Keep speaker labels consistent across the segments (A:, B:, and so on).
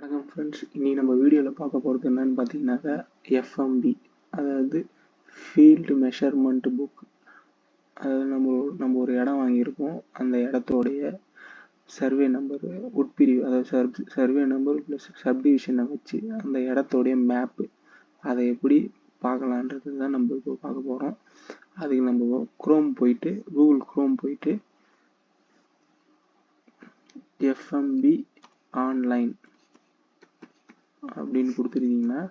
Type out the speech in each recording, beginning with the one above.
A: வணக்கம் ஃப்ரெண்ட்ஸ் இனி நம்ம வீடியோவில் பார்க்க போகிறது என்னன்னு பார்த்தீங்கன்னாக்கா எஃப்எம்பி அதாவது ஃபீல்டு மெஷர்மெண்ட் புக் அதாவது நம்ம நம்ம ஒரு இடம் வாங்கியிருக்கோம். அந்த இடத்தோடைய சர்வே நம்பர் உட்பிரிவு அதாவது சர் சர்வே நம்பர் ப்ளஸ் சப்டிவிஷனை வச்சு அந்த இடத்தோடைய மேப்பு அதை எப்படி பார்க்கலான்றது தான் நம்ம இப்போ பார்க்க போகிறோம் அதுக்கு நம்ம குரோம் போயிட்டு கூகுள் குரோம் போயிட்டு எஃப்எம்பி ஆன்லைன் அப்படின்னு கொடுத்துருக்கீங்கன்னா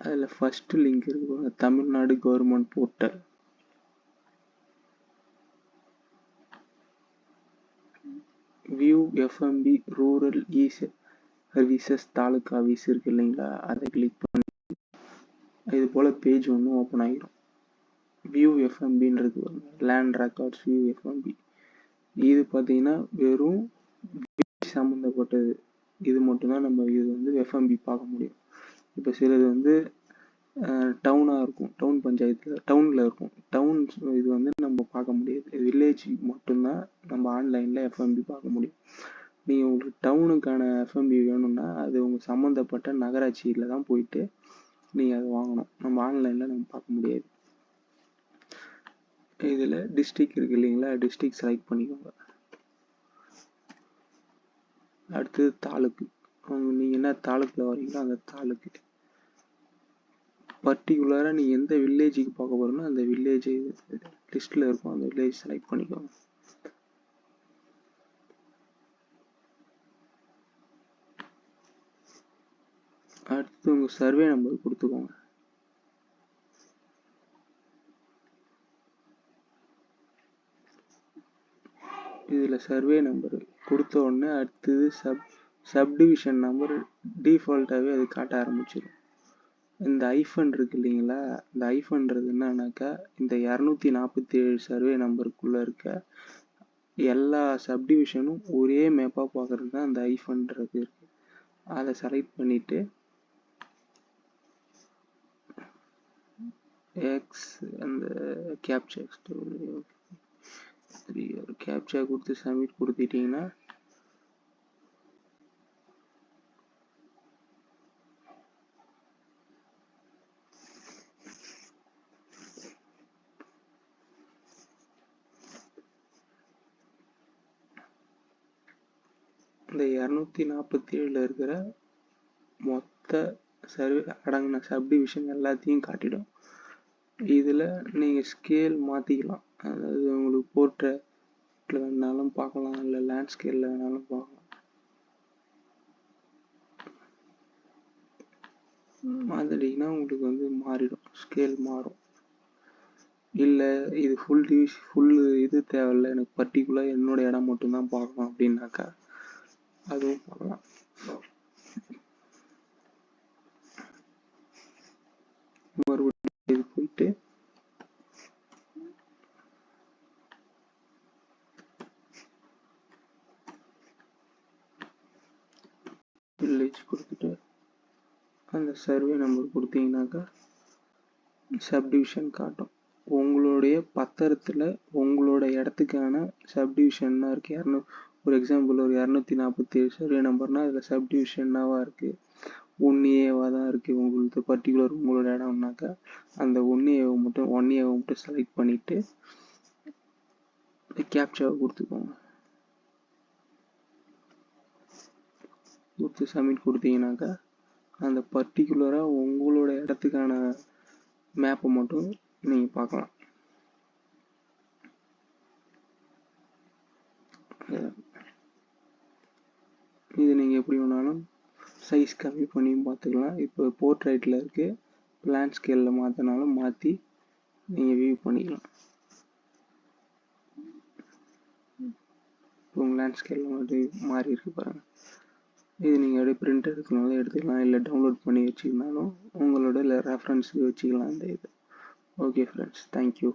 A: அதில் ஃபஸ்ட்டு லிங்க் இருக்கு Tamil Nadu government portal view FMB rural e services taluk office இருக்கு இல்லைங்களா? அதை கிளிக் பண்ணி இது போல் பேஜ் ஒன்று ஓப்பன் ஆகிரும் view எஃப்எம்பின்றது land records view FMB இது பார்த்தீங்கன்னா வெறும் சம்மந்தப்பட்டது இது மட்டும்தான் நம்ம இது வந்து எஃப்எம்பி பார்க்க முடியும். இப்போ சிலது வந்து டவுனாக இருக்கும். டவுன் பஞ்சாயத்தில் டவுனில் இருக்கும். டவுன் இது வந்து நம்ம பார்க்க முடியாது. வில்லேஜ் மட்டும்தான் நம்ம ஆன்லைனில் எஃப்எம்பி பார்க்க முடியும். நீங்கள் உங்களுக்கு டவுனுக்கான எஃப்எம்பி வேணும்னா அது உங்கள் சம்மந்தப்பட்ட நகராட்சியில் தான் போயிட்டு நீங்கள் அதை வாங்கணும். நம்ம ஆன்லைனில் நம்ம பார்க்க முடியாது. இதில் டிஸ்ட்ரிக் இருக்கு இல்லைங்களா? டிஸ்ட்ரிக் செலக்ட் பண்ணிக்கோங்க. அடுத்தது தாலுக்கு. நீங்கள் என்ன தாலுக்கில் வரீங்களோ அந்த தாலுக்கு. பர்டிகுலராக நீங்கள் எந்த வில்லேஜுக்கு பார்க்க போகிறோன்னா அந்த வில்லேஜ் லிஸ்ட்டில் இருக்கும். அந்த வில்லேஜ் செலக்ட் பண்ணிக்கோங்க. அடுத்து உங்கள் சர்வே நம்பர் கொடுத்துக்கோங்க. இதில் சர்வே நம்பர் கொடுத்த உடனே அடுத்தது சப் சப்டிவிஷன் நம்பர் டிஃபால்ட்டாகவே அது காட்ட ஆரம்பிச்சிடும் இந்த ஐஃபன் இருக்கு இல்லைங்களா? இந்த ஐஃபன்றது என்னன்னாக்கா இந்த இரநூத்தி நாற்பத்தி ஏழு சர்வே நம்பருக்குள்ளே இருக்க எல்லா சப்டிவிஷனும் ஒரே மேப்பாக பார்க்குறது தான் அந்த ஐஃபன்றது இருக்கு. அதை செலக்ட் பண்ணிவிட்டு எக்ஸ் அந்த கேப்சா த்ரீ ஒரு கேப்சா கொடுத்து சப்மிட் கொடுத்துட்டிங்கன்னா இந்த இரநூத்தி நாற்பத்தி ஏழில் இருக்கிற மொத்த சர்வே அடங்கின சப்டிவிஷன் எல்லாத்தையும் காட்டிடும். இதில் நீங்கள் ஸ்கேல் மாற்றிக்கலாம் அதாவது உங்களுக்கு போர்ட்ரேட்டில் வேணாலும் பார்க்கலாம். இல்லை லேண்ட்ஸ்கேலில் வேணாலும் பார்க்கலாம். மாற்றிட்டிங்கன்னா உங்களுக்கு வந்து மாறிடும். ஸ்கேல் மாறும். இல்லை இது ஃபுல் டிவிஷ் ஃபுல் இது தேவையில்ல. எனக்கு பர்டிகுலர் என்னோட இடம் மட்டும்தான் பார்க்கணும் அப்படின்னாக்கா அதுவும் பார்க்கலாம் மறுபடியும் இது போயிட்டு வில்லேஜ் கொடுத்துட்டு அந்த சர்வே நம்பர் கொடுத்தீங்கன்னாக்கா சப்டிவிஷன் காட்டும். உங்களுடைய பத்திரத்தில் உங்களோட இடத்துக்கான சப்டிவிஷன்னா இருக்குது இரநூ ஒரு எக்ஸாம்பிள் ஒரு இரநூத்தி நாற்பத்தி ஏழு சர்வே நம்பர்னால் அதில் சப்டிவிஷன்னாவாக இருக்குது ஒன் ஏவாக தான் இருக்குது உங்களுக்கு பர்டிகுலர் உங்களோட இடம்னாக்கா. அந்த ஒன் ஏவை மட்டும் ஒன் ஏவை மட்டும் செலக்ட் பண்ணிவிட்டு கேப்சாவை கொடுத்துக்கோங்க. கொடுத்து சப்மிட் கொடுத்தீங்கன்னாக்கா அந்த பர்டிகுலராக உங்களோட இடத்துக்கான மேப்பை மட்டும் நீங்கள் பார்க்கலாம். இது நீங்கள் எப்படி வேணாலும் சைஸ் கம்மி பண்ணியும் பார்த்துக்கலாம். இப்போ போர்ட்ரைட்டில் இருக்குது பிளான் ஸ்கேலில் மாற்றினாலும் மாற்றி நீங்கள் வியூ பண்ணிக்கலாம். இப்போ உங்கள் லேண்ட் ஸ்கேலில் மாறி இருக்கு பாருங்கள் இது நீங்கள் அப்படியே பிரிண்ட் எடுக்கனாலும் எடுத்துக்கலாம். இல்லை டவுன்லோட் பண்ணி வச்சுக்கினாலும் உங்களோட இல்லை ரெஃபரன்ஸுக்கு வச்சுக்கலாம் இந்த இது. Okay friends thank you